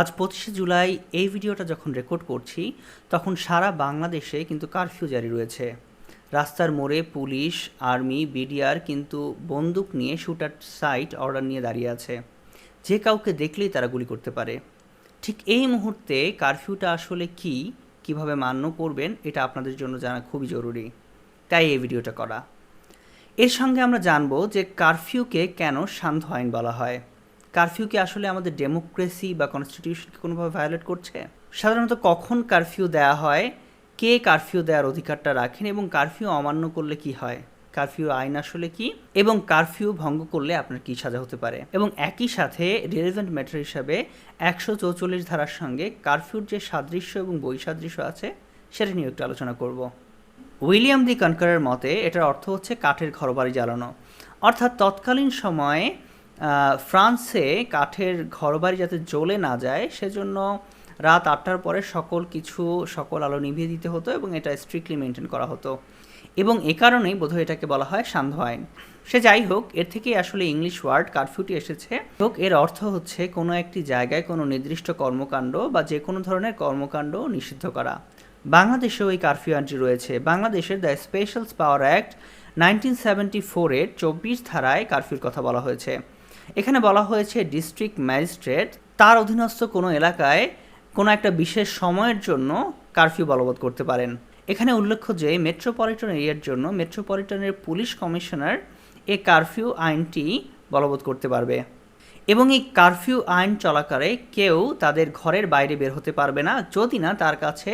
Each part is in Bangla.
আজ পঁচিশে জুলাই এই ভিডিওটা যখন রেকর্ড করছি, তখন সারা বাংলাদেশে কিন্তু কারফিউ জারি রয়েছে। রাস্তার মোড়ে পুলিশ আর্মি বিডিআর কিন্তু বন্দুক নিয়ে শুটার সাইট অর্ডার নিয়ে দাঁড়িয়ে আছে। যে কাউকে দেখলেই তারা গুলি করতে পারে। ঠিক এই মুহূর্তে কারফিউটা আসলে কি, কীভাবে মান্য করবেন, এটা আপনাদের জন্য জানা খুবই জরুরি। তাই এই ভিডিওটা করা। এর সঙ্গে আমরা জানব যে কারফিউকে কেন শান্ত আইন বলা হয়। কারফিউ কি আসলে আমাদের ডেমোক্রেসি বা কনস্টিটিউশনকে কোনোভাবে ভায়োলেট করছে? সাধারণত কখন কারফিউ দেওয়া হয়, কে কারফিউ দেওয়ার অধিকারটা রাখেন এবং কারফিউ অমান্য করলে কি হয়? কারফিউ আইন আসলে কি? এবং কারফিউ ভঙ্গ করলে আপনার কী সাজা হতে পারে? এবং একই সাথে রিলেভেন্ট ম্যাটার হিসাবে একশো চৌচল্লিশ ধারার সঙ্গে কারফিউর যে সাদৃশ্য এবং বৈসাদৃশ্য আছে, সেটা নিয়ে একটু আলোচনা করব। উইলিয়াম দি কনকারের মতে, এটার অর্থ হচ্ছে কাঠের ঘরবাড়ি জ্বালানো। অর্থাৎ তৎকালীন সময়ে ফ্রান্সে কাঠের ঘরবাড়ি যাতে জ্বলে না যায়, সেজন্য রাত আটটার পরে সকল কিছু, সকল আলো নিভিয়ে দিতে হতো এবং এটা স্ট্রিক্টলি মেনটেন করা হতো। এবং এ কারণেই বোধহয় এটাকে বলা হয় সান্ধ্য আইন সে যাই হোক, এর থেকেই আসলে ইংলিশ ওয়ার্ড কারফিউটি এসেছে। হোক, এর অর্থ হচ্ছে কোনো একটি জায়গায় কোনো নির্দিষ্ট কর্মকাণ্ড বা যে কোনো ধরনের কর্মকাণ্ড নিষিদ্ধ করা। বাংলাদেশেও এই কারফিউ আইনটি রয়েছে। বাংলাদেশের the specials power act nineteen seventy ফোরের চব্বিশ ধারায় কারফিউর কথা বলা হয়েছে। এখানে বলা হয়েছে ডিস্ট্রিক্ট ম্যাজিস্ট্রেট, তার অধীনস্থ কোনো এলাকায় কোনো একটা বিশেষ সময়ের জন্য কারফিউ বলবৎ করতে পারেন। এখানে উল্লেখ্য যে মেট্রোপলিটন এরিয়ার জন্য মেট্রোপলিটনের পুলিশ কমিশনার এ কারফিউ আইনটি বলবৎ করতে পারবে। এবং এই কারফিউ আইন চলাকালে কেউ তাদের ঘরের বাইরে বের হতে পারবে না, যদি না তার কাছে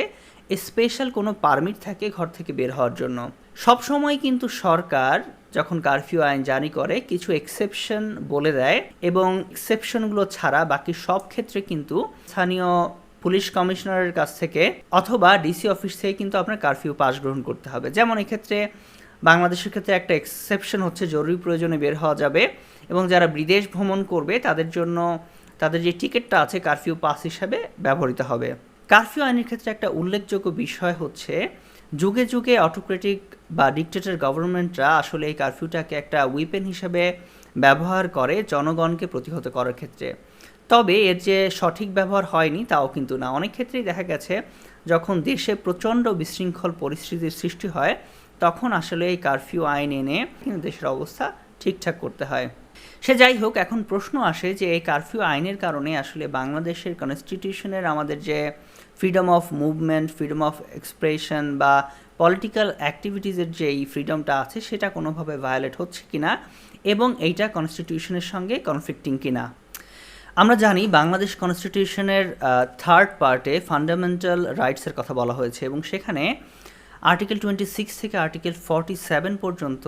স্পেশাল কোনো পারমিট থাকে ঘর থেকে বের হওয়ার জন্য। সবসময় কিন্তু সরকার যখন কারফিউ আইন জারি করে, কিছু এক্সেপশন বলে দেয় এবং এক্সেপশনগুলো ছাড়া বাকি সব ক্ষেত্রে কিন্তু স্থানীয় পুলিশ কমিশনারের কাছ থেকে অথবা ডিসি অফিস থেকে কিন্তু আপনার কারফিউ পাস গ্রহণ করতে হবে। যেমন এক্ষেত্রে বাংলাদেশের ক্ষেত্রে একটা এক্সেপশন হচ্ছে জরুরি প্রয়োজনে বের হওয়া যাবে এবং যারা বিদেশ ভ্রমণ করবে, তাদের জন্য তাদের যে টিকিটটা আছে কারফিউ পাস হিসাবে ব্যবহৃত হবে। কারফিউ আইনের ক্ষেত্রে একটা উল্লেখযোগ্য বিষয় হচ্ছে যুগে যুগে অটোক্রেটিক বা ডিকটেটর গভর্নমেন্টরা আসলে এই কারফিউটাকে একটা উইপেন হিসেবে ব্যবহার করে জনগণকে প্রতিহত করার ক্ষেত্রে। তবে এর যে সঠিক ব্যবহার হয়নি তাও কিন্তু না। অনেক ক্ষেত্রেই দেখা গেছে, যখন দেশে প্রচণ্ড বিশৃঙ্খল পরিস্থিতির সৃষ্টি হয়, তখন আসলে এই কারফিউ আইন এনে কিন্তু দেশের অবস্থা ঠিকঠাক করতে হয়। সে যাই হোক, এখন প্রশ্ন আসে যে এই কারফিউ আইনের কারণে আসলে বাংলাদেশের কনস্টিটিউশনের আমাদের যে freedom of movement freedom of expression বা পলিটিক্যাল অ্যাক্টিভিটিসের যে এই ফ্রিডমটা আছে, সেটা কোনোভাবে ভায়োলেট হচ্ছে কিনা এবং এইটা কনস্টিটিউশনের সঙ্গে কনফ্লিক্টিং কিনা। আমরা জানি বাংলাদেশ কনস্টিটিউশনের থার্ড পার্টে ফান্ডামেন্টাল রাইটসের কথা বলা হয়েছে এবং সেখানে আর্টিকেল টোয়েন্টি সিক্স থেকে আর্টিকেল ফর্টি সেভেন পর্যন্ত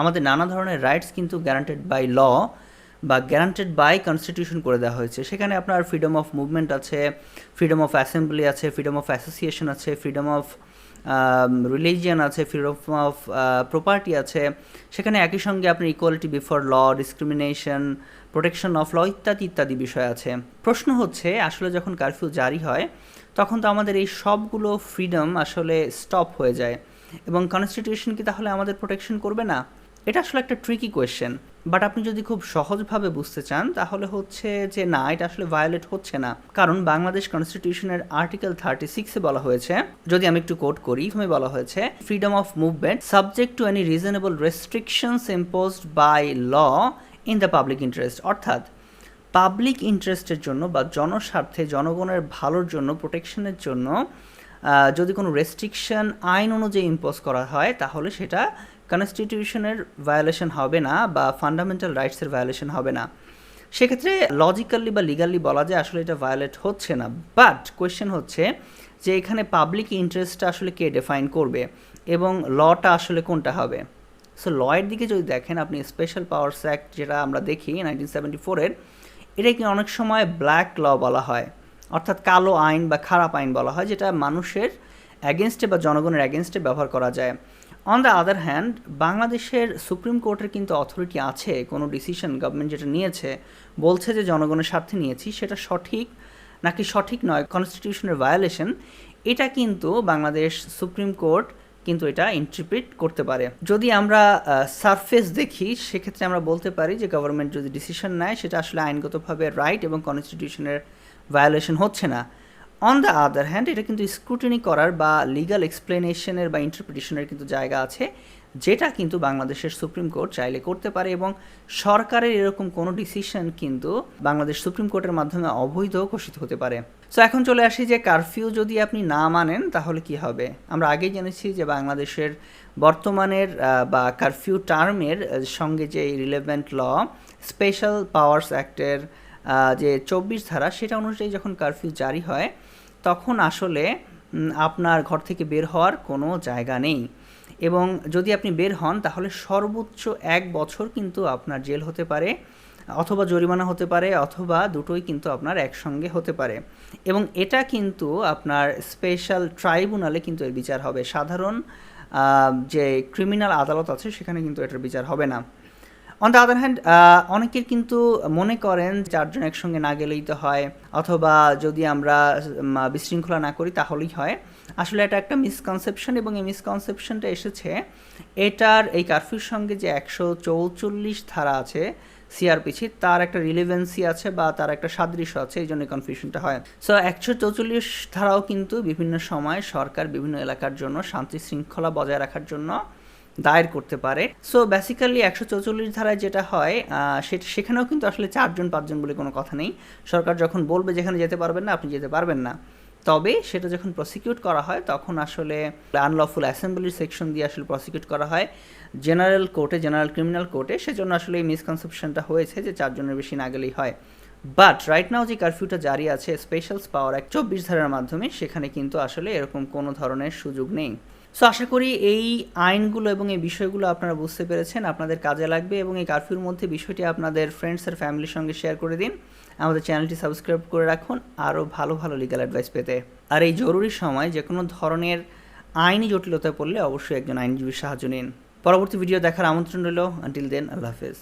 আমাদের নানা ধরনের রাইটস কিন্তু গ্যারান্টেড বাই ল বা গ্যারান্টেড বাই কনস্টিটিউশন করে দেওয়া হয়েছে। সেখানে আপনার ফ্রিডম অফ মুভমেন্ট আছে ফ্রিডম অফ অ্যাসেম্বলি আছে ফ্রিডম অফ অ্যাসোসিয়েশন আছে ফ্রিডম অফ রিলিজিয়ান আছে ফ্রিডম অফ প্রপার্টি আছে। সেখানে একই সঙ্গে আপনার equality before law discrimination protection of law ইত্যাদি ইত্যাদি বিষয় আছে। প্রশ্ন হচ্ছে, আসলে যখন কারফিউ জারি হয় তখন তো আমাদের এই সবগুলো ফ্রিডম আসলে স্টপ হয়ে যায়। এবং কনস্টিটিউশন কি তাহলে আমাদের প্রোটেকশন করবে না? এটা আসলে একটা ট্রিকি কোয়েশ্চেন বাট আপনি যদি খুব সহজভাবে বুঝতে চান, তাহলে হচ্ছে যে না, এটা আসলে ভায়োলেট হচ্ছে না। কারণ বাংলাদেশ কনস্টিটিউশনের আর্টিকেল থার্টি সিক্সে বলা হয়েছে, যদি আমি একটু কোট করি, প্রথমে বলা হয়েছে freedom of movement subject to any reasonable restrictions imposed by law in the public interest অর্থাৎ পাবলিক ইন্টারেস্টের জন্য বা জনস্বার্থে, জনগণের ভালোর জন্য প্রোটেকশনের জন্য যদি কোনো রেস্ট্রিকশন আইন অনুযায়ী ইম্পোজ করা হয়, তাহলে সেটা কনস্টিটিউশনের ভায়োলেশন হবে না বা ফান্ডামেন্টাল রাইটসের ভায়োলেশন হবে না। সেক্ষেত্রে লজিক্যালি বা লিগালি বলা যায় আসলে এটা ভায়োলেট হচ্ছে না। বাট কোয়েশ্চেন হচ্ছে যে এখানে পাবলিক ইন্টারেস্টটা আসলে কে ডিফাইন করবে এবং লটা আসলে কোনটা হবে? সো লয়ের দিকে যদি দেখেন, আপনি স্পেশাল পাওয়ার্স অ্যাক্ট যেটা আমরা দেখি নাইনটিন সেভেন্টি ফোরের এটাকে অনেক সময় ব্ল্যাক ল বলা হয়, অর্থাৎ কালো আইন বা খারাপ আইন বলা হয়, যেটা মানুষের অ্যাগেনস্টে বা জনগণের অ্যাগেনস্টে ব্যবহার করা যায়। অন দ্য আদার হ্যান্ড বাংলাদেশের সুপ্রিম কোর্টের কিন্তু অথরিটি আছে, কোনো ডিসিশন গভর্নমেন্ট যেটা নিয়েছে, বলছে যে জনগণের স্বার্থে নিয়েছি, সেটা সঠিক নাকি সঠিক নয় কনস্টিটিউশনের ভায়োলেশন এটা কিন্তু বাংলাদেশ সুপ্রিম কোর্ট কিন্তু এটা ইন্টারপ্রিট করতে পারে। যদি আমরা সারফেস দেখি, সেক্ষেত্রে আমরা বলতে পারি যে গভর্নমেন্ট যদি ডিসিশন নেয়, সেটা আসলে আইনগতভাবে রাইট এবং কনস্টিটিউশনের ভায়োলেশন হচ্ছে না। অন দ্য আদার হ্যান্ড এটা কিন্তু স্ক্রুটিনি করার বা লিগাল এক্সপ্লেনেশনের বা ইন্টারপ্রিটেশনের কিন্তু জায়গা আছে, যেটা কিন্তু বাংলাদেশের সুপ্রিম কোর্ট চাইলে করতে পারে এবং সরকারের এরকম কোনো ডিসিশন কিন্তু বাংলাদেশ সুপ্রিম কোর্টের মাধ্যমে অবৈধ ঘোষিত হতে পারে। সো এখন চলে আসি যে কারফিউ যদি আপনি না মানেন, তাহলে কি হবে? আমরা আগেই জেনেছি যে বাংলাদেশের বর্তমানের বা কারফিউ টার্মের সঙ্গে যে রিলেভেন্ট ল স্পেশাল পাওয়ার্স অ্যাক্টের যে চব্বিশ ধারা, সেটা অনুযায়ী যখন কারফিউ জারি হয়, তখন আসলে আপনার ঘর থেকে বের হওয়ার কোনো জায়গা নেই। এবং যদি আপনি বের হন, তাহলে সর্বোচ্চ এক বছর কিন্তু আপনার জেল হতে পারে। অথবা জরিমানা হতে পারে, অথবা দুটোই কিন্তু আপনার একসঙ্গে হতে পারে। এবং এটা কিন্তু আপনার স্পেশাল ট্রাইব্যুনালে কিন্তু এর বিচার হবে। সাধারণ যে ক্রিমিনাল আদালত আছে, সেখানে কিন্তু এটার বিচার হবে না। অন দ্য আদার হ্যান্ড অনেকের কিন্তু মনে করেন চারজন একসঙ্গে না গেলেই তো হয়, অথবা যদি আমরা বিশৃঙ্খলা না করি তাহলেই হয়। আসলে এটা একটা মিসকনসেপশন এবং এই মিসকনসেপশনটা এসেছে। এটার, এই কারফিউর সঙ্গে যে একশো চৌচল্লিশ ধারা আছে সিআরপিসি তার একটা রিলেভেন্সি আছে বা তার একটা সাদৃশ্য আছে, এই জন্য কনফিউশনটা হয়। সো একশো চৌচল্লিশ ধারাও কিন্তু বিভিন্ন সময় সরকার বিভিন্ন এলাকার জন্য শান্তি শৃঙ্খলা বজায় রাখার জন্য দায়ের করতে পারে। সো বেসিক্যালি একশো চৌচল্লিশ ধারায় যেটা হয় সেটা, সেখানেও কিন্তু আসলে চারজন, পাঁচজন বলে কোনো কথা নেই। সরকার যখন বলবে যেখানে যেতে পারবেন না, আপনি যেতে পারবেন না। তবে সেটা যখন প্রসিকিউট করা হয়, তখন আসলে আনলফুল অ্যাসেম্বলির সেকশন দিয়ে আসলে প্রসিকিউট করা হয়। জেনারেল কোর্টে জেনারেল ক্রিমিনাল কোর্টে সেজন্য আসলে এই মিসকনসেপশনটা হয়েছে যে চারজনের বেশি না গেলেই হয়। বাট রাইট নাও যে কারফিউটা জারি আছে স্পেশালস পাওয়ার এক চব্বিশ ধারার মাধ্যমে, সেখানে কিন্তু আসলে এরকম কোনো ধরনের সুযোগ নেই। সো আশা করি এই আইনগুলো এবং এই বিষয়গুলো আপনারা বুঝতে পেরেছেন, আপনাদের কাজে লাগবে এবং এই কারফিউর মধ্যে বিষয়টি আপনাদের ফ্রেন্ডস আর ফ্যামিলির সঙ্গে শেয়ার করে দিন। আমাদের চ্যানেলটি সাবস্ক্রাইব করে রাখুন, আরও ভালো ভালো লিগাল অ্যাডভাইস পেতে। আর এই জরুরি সময় যে কোনো ধরনের আইনি জটিলতায় পড়লে অবশ্যই একজন আইনজীবীর সাহায্য নিন। পরবর্তী ভিডিও দেখার আমন্ত্রণ রইল। আনটিল দেন আল্লাহ হাফেজ।